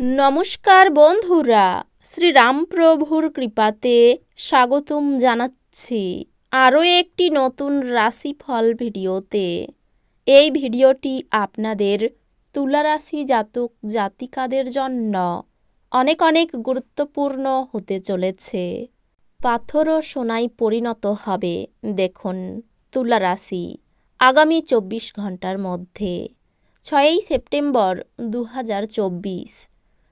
নমস্কার বন্ধুরা, শ্রীরামপ্রভুর কৃপাতে স্বাগতম জানাচ্ছি আরও একটি নতুন রাশিফল ভিডিওতে। এই ভিডিওটি আপনাদের তুলা রাশি জাতক জাতিকাদের জন্য অনেক অনেক গুরুত্বপূর্ণ হতে চলেছে। পাথর ও সোনায় পরিণত হবে, দেখুন তুলা রাশি আগামী চব্বিশ ঘণ্টার মধ্যে, ছয়ই সেপ্টেম্বর দু হাজার চব্বিশ।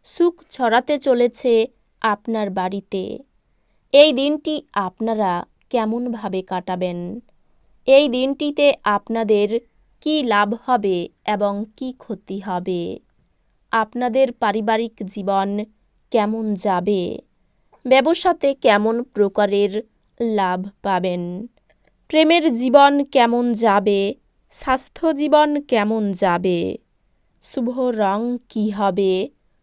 সুখ ছড়াতে চলেছে আপনার বাড়িতে। এই দিনটি আপনারা কেমনভাবে কাটাবেন? এই দিনটিতে আপনাদের কি লাভ হবে এবং কি ক্ষতি হবে? আপনাদের পারিবারিক জীবন কেমন যাবে? ব্যবসাতে কেমন প্রকারের লাভ পাবেন? প্রেমের জীবন কেমন যাবে? স্বাস্থ্য জীবন কেমন যাবে? শুভ রং কী হবে?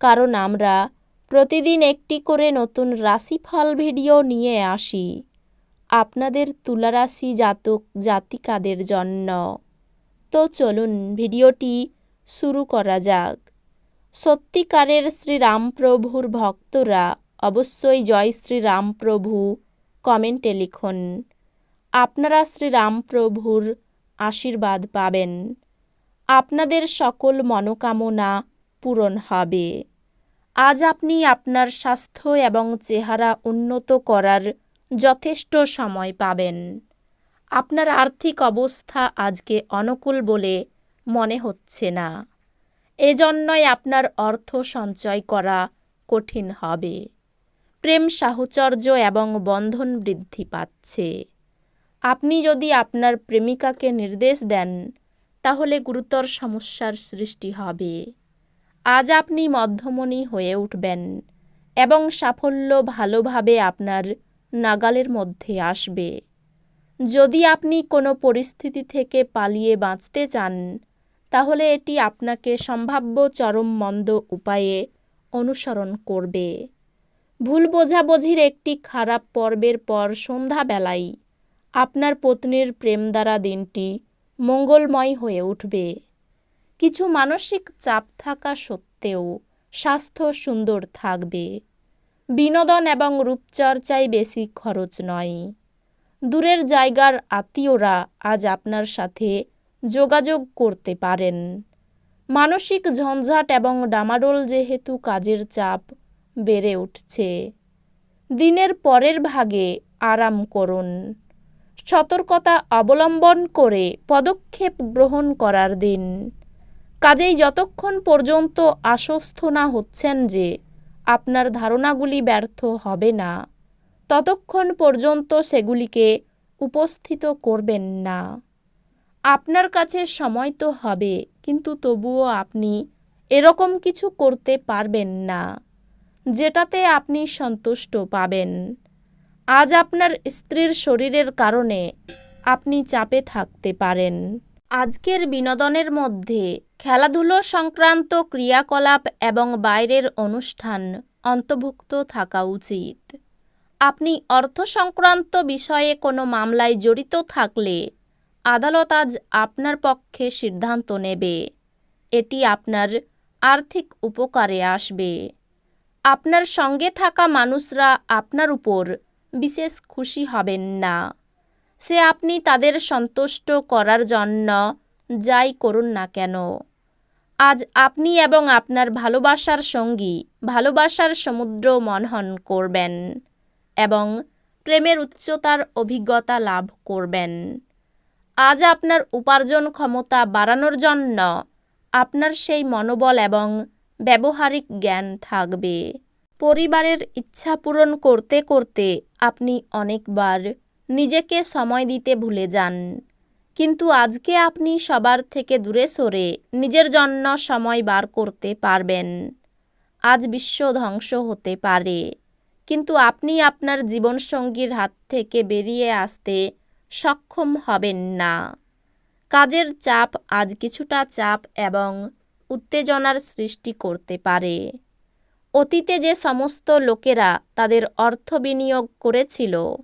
কারণ আমরা প্রতিদিন একটি করে নতুন রাশিফল ভিডিও নিয়ে আসি। আপনাদের তুলারাশি জাতক জাতিকাদের জন্য। তো চলুন ভিডিওটি শুরু করা যাক। সত্যিকারের শ্রীরামপ্রভুর ভক্তরা অবশ্যই জয় শ্রীরামপ্রভু কমেন্টে লিখুন। আপনারা শ্রীরামপ্রভুর আশীর্বাদ পাবেন। আপনাদের সকল মনোকামনা পূরণ হবে। আজ আপনি আপনার স্বাস্থ্য এবং চেহারা উন্নত করার যথেষ্ট সময় পাবেন। আপনার আর্থিক অবস্থা আজকে অনুকূল বলে মনে হচ্ছে না। এজন্যই আপনার অর্থ সঞ্চয় করা কঠিন হবে। প্রেম, সাহচর্য এবং বন্ধন বৃদ্ধি পাচ্ছে। আপনি যদি আপনার প্রেমিকাকে নির্দেশ দেন, তাহলে গুরুতর সমস্যার সৃষ্টি হবে। আজ আপনি মধ্যমণি হয়ে উঠবেন এবং সাফল্য ভালোভাবে আপনার নাগালের মধ্যে আসবে। যদি আপনি কোনো পরিস্থিতি থেকে পালিয়ে বাঁচতে চান, তাহলে এটি আপনাকে সম্ভাব্য চরম মন্দ উপায়ে অনুসরণ করবে। ভুল বোঝাবুঝির একটি খারাপ পর্বের পর সন্ধ্যাবেলায় আপনার পত্নীর প্রেম দ্বারা দিনটি মঙ্গলময় হয়ে উঠবে। কিছু মানসিক চাপ থাকা সত্ত্বেও স্বাস্থ্য সুন্দর থাকবে। বিনোদন এবং রূপচর্চায় বেশি খরচ নয়। দূরের জায়গার আত্মীয়রা আজ আপনার সাথে যোগাযোগ করতে পারেন। মানসিক ঝঞ্ঝাট এবং ডামাডোল যেহেতু কাজের চাপ বেড়ে উঠছে। দিনের পরের ভাগে আরাম করুন। সতর্কতা অবলম্বন করে পদক্ষেপ গ্রহণ করার দিন। কাজেই যতক্ষণ পর্যন্ত আশ্বস্ত না হচ্ছেন যে আপনার ধারণাগুলি ব্যর্থ হবে না, ততক্ষণ পর্যন্ত সেগুলিকে উপস্থিত করবেন না। আপনার কাছে সময় তো হবে, কিন্তু তবুও আপনি এরকম কিছু করতে পারবেন না, যেটাতে আপনি সন্তুষ্ট পাবেন। আজ আপনার স্ত্রীর শরীরের কারণে আপনি চাপে থাকতে পারেন। আজকের বিনোদনের মধ্যে খেলাধুলো সংক্রান্ত ক্রিয়াকলাপ এবং বাইরের অনুষ্ঠান অন্তর্ভুক্ত থাকা উচিত। আপনি অর্থ সংক্রান্ত বিষয়ে কোনো মামলায় জড়িত থাকলে আদালত আজ আপনার পক্ষে সিদ্ধান্ত নেবে। এটি আপনার আর্থিক উপকারে আসবে। আপনার সঙ্গে থাকা মানুষরা আপনার উপর বিশেষ খুশি হবেন না। সে আপনি তাদের সন্তুষ্ট করার জন্য যাই করুন না কেন। আজ আপনি এবং আপনার ভালোবাসার সঙ্গী ভালোবাসার সমুদ্র মনহন করবেন এবং প্রেমের উচ্চতার অভিজ্ঞতা লাভ করবেন। আজ আপনার উপার্জন ক্ষমতা বাড়ানোর জন্য আপনার সেই মনোবল এবং ব্যবহারিক জ্ঞান থাকবে। পরিবারের ইচ্ছা পূরণ করতে করতে আপনি অনেকবার নিজেকে সময় দিতে ভুলে যান। কিন্তু আজকে আপনি সবার থেকে দূরে সরে নিজের জন্য সময় বার করতে পারবেন। আজ বিশ্ব ধ্বংস হতে পারে। কিন্তু আপনি আপনার জীবনসঙ্গীর হাত থেকে বেরিয়ে আসতে সক্ষম হবেন না। কাজের চাপ আজ কিছুটা চাপ এবং উত্তেজনার সৃষ্টি করতে পারে। অতীতে যে সমস্ত লোকেরা তাদের অর্থ বিনিয়োগ করেছিল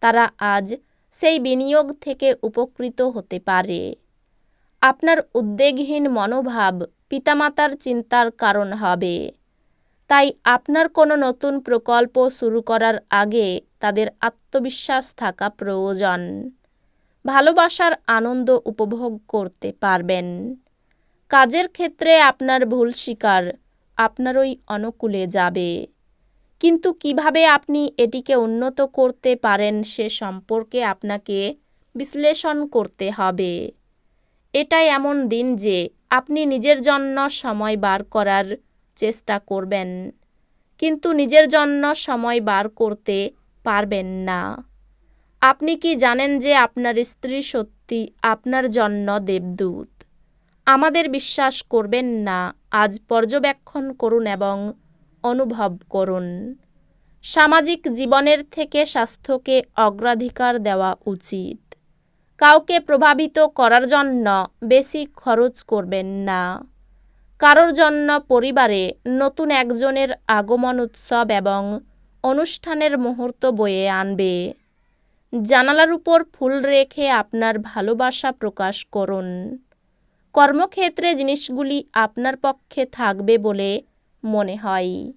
তারা আজ সেই বিনিয়োগ থেকে উপকৃত হতে পারে। আপনার উদ্বেগহীন মনোভাব পিতামাতার চিন্তার কারণ হবে। তাই আপনার কোনো নতুন প্রকল্প শুরু করার আগে তাদের আত্মবিশ্বাস থাকা প্রয়োজন। ভালোবাসার আনন্দ উপভোগ করতে পারবেন। কাজের ক্ষেত্রে আপনার ভুল স্বীকার আপনারই অনুকূলে যাবে। কিন্তু কীভাবে আপনি এটিকে উন্নত করতে পারেন সে সম্পর্কে আপনাকে বিশ্লেষণ করতে হবে। এটা এমন দিন যে আপনি নিজের জন্য সময় বার করার চেষ্টা করবেন, কিন্তু নিজের জন্য সময় বার করতে পারবেন না। আপনি কি জানেন যে আপনার স্ত্রী সত্যি আপনার জন্য দেবদূত? আমাদের বিশ্বাস করবেন না, আজ পর্যবেক্ষণ করুন এবং অনুভব করুন। সামাজিক জীবনের থেকে স্বাস্থ্যকে অগ্রাধিকার দেওয়া উচিত। কাউকে প্রভাবিত করার জন্য বেশি খরচ করবেন না। কারোর জন্য পরিবারে নতুন একজনের আগমন উৎসব এবং অনুষ্ঠানের মুহূর্ত বয়ে আনবে। জানালার উপর ফুল রেখে আপনার ভালোবাসা প্রকাশ করুন। কর্মক্ষেত্রে জিনিসগুলি আপনার পক্ষে থাকবে বলে মনে হয়।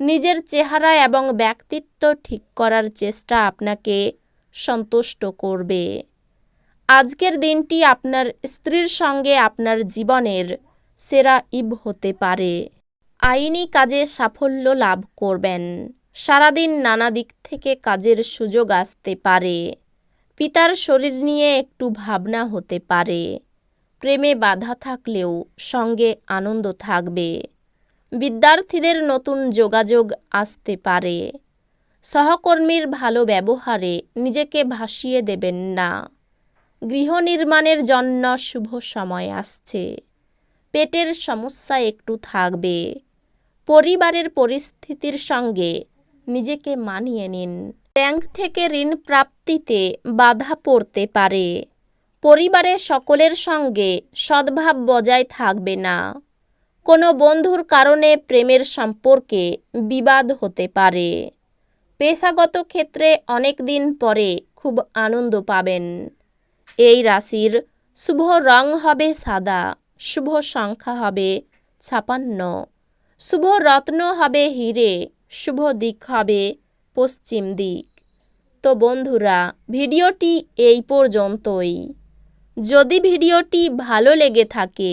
নিজের চেহারা এবং ব্যক্তিত্ব ঠিক করার চেষ্টা আপনাকে সন্তুষ্ট করবে। আজকের দিনটি আপনার স্ত্রীর সঙ্গে আপনার জীবনের সেরা ইব হতে পারে। আইনি কাজে সাফল্য লাভ করবেন। সারাদিন নানা দিক থেকে কাজের সুযোগ আসতে পারে। পিতার শরীর নিয়ে একটু ভাবনা হতে পারে। প্রেমে বাধা থাকলেও সঙ্গে আনন্দ থাকবে। বিদ্যার্থীদের নতুন যোগাযোগ আসতে পারে। সহকর্মীর ভালো ব্যবহারে নিজেকে ভাসিয়ে দেবেন না। গৃহ নির্মাণের জন্য শুভ সময় আসছে। পেটের সমস্যা একটু থাকবে। পরিবারের পরিস্থিতির সঙ্গে নিজেকে মানিয়ে নিন। ব্যাংক থেকে ঋণ প্রাপ্তিতে বাধা পড়তে পারে। পরিবারের সকলের সঙ্গে সদ্ভাব বজায় থাকবে না। কোনো বন্ধুর কারণে প্রেমের সম্পর্কে বিবাদ হতে পারে। পেশাগত ক্ষেত্রে অনেক দিন পরে খুব আনন্দ পাবেন। এই রাশির শুভ রং হবে সাদা, শুভ সংখ্যা হবে ছাপান্ন, শুভ রত্ন হবে হিরে, শুভ দিক হবে পশ্চিম দিক। তো বন্ধুরা, ভিডিওটি এই পর্যন্তই। যদি ভিডিওটি ভালো লেগে থাকে